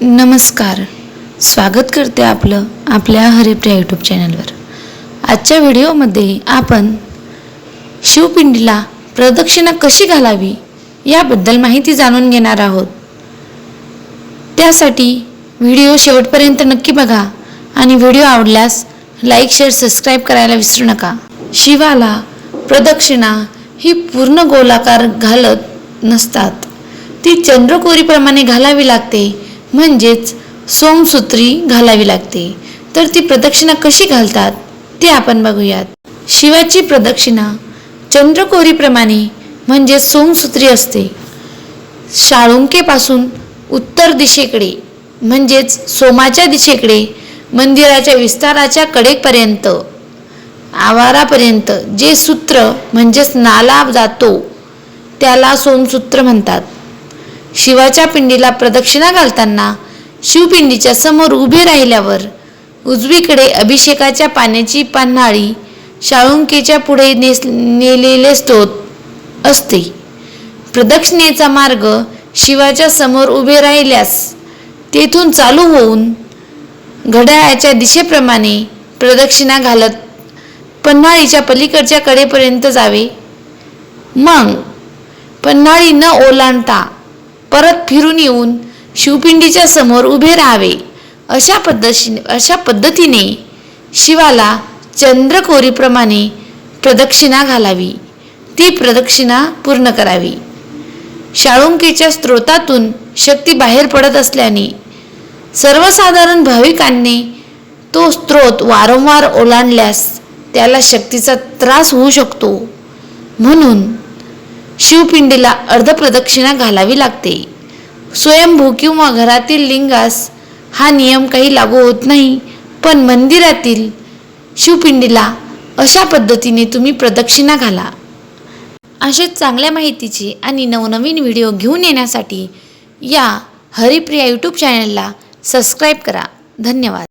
नमस्कार. स्वागत करते आपलं आपल्या हरिप्रिया यूट्यूब चॅनलवर आजच्या व्हिडिओमध्ये आपण शिवपिंडीला प्रदक्षिणा कशी घालावी याबद्दल माहिती जाणून घेणार आहोत. त्यासाठी व्हिडिओ शेवटपर्यंत नक्की बघा आणि व्हिडिओ आवडल्यास लाईक शेअर सबस्क्राईब करायला विसरू नका. शिवाला प्रदक्षिणा ही पूर्ण गोलाकार घालत नसतात. ती चंद्रकोरीप्रमाणे घालावी लागते. म्हणजेच सोमसूत्री घालावी लागते. तर ती प्रदक्षिणा कशी घालतात ते आपण बघूयात. शिवाची प्रदक्षिणा चंद्रकोरीप्रमाणे म्हणजे सोमसूत्री असते. शाळुंकेपासून उत्तर दिशेकडे म्हणजेच सोमाच्या दिशेकडे मंदिराच्या विस्ताराच्या कडेपर्यंत आवारापर्यंत जे सूत्र म्हणजेच नाला जातो त्याला सोमसूत्र म्हणतात. शिवाच्या पिंडीला प्रदक्षिणा घालताना शिवपिंडीच्या समोर उभे राहिल्यावर उजवीकडे अभिषेकाच्या पाण्याची पान्हाळी शाळुंकेच्या पुढे नेस नेलेले स्तोत असते. प्रदक्षिणेचा मार्ग शिवाच्या समोर उभे राहिल्यास तेथून चालू होऊन घड्याळाच्या दिशेप्रमाणे प्रदक्षिणा घालत पन्हाळीच्या पलीकडच्या कडेपर्यंत जावे. मग पन्हाळी न ओलांडता परत फिरून येऊन शिवपिंडीच्या समोर उभे राहावे. अशा पद्धतीने अशा पद्धतीने शिवाला चंद्रकोरीप्रमाणे प्रदक्षिणा घालावी. ती प्रदक्षिणा पूर्ण करावी. शाळुंकीच्या स्त्रोतातून शक्ती बाहेर पडत असल्याने सर्वसाधारण भाविकांनी तो स्त्रोत वारंवार ओलांडल्यास त्याला शक्तीचा त्रास होऊ शकतो. म्हणून शिवपिंडीला अर्धप्रदक्षिणा घालावी लागते. स्वयंभू किंवा घरातील लिंगास हा नियम काही लागू होत नाही पण मंदिरातील शिवपिंडीला अशा पद्धतीने तुम्ही प्रदक्षिणा घाला. असेच चांगल्या माहितीचे आणि नवनवीन व्हिडिओ घेऊन येण्यासाठी या हरिप्रिया यूट्यूब चॅनलला सबस्क्राईब करा. धन्यवाद.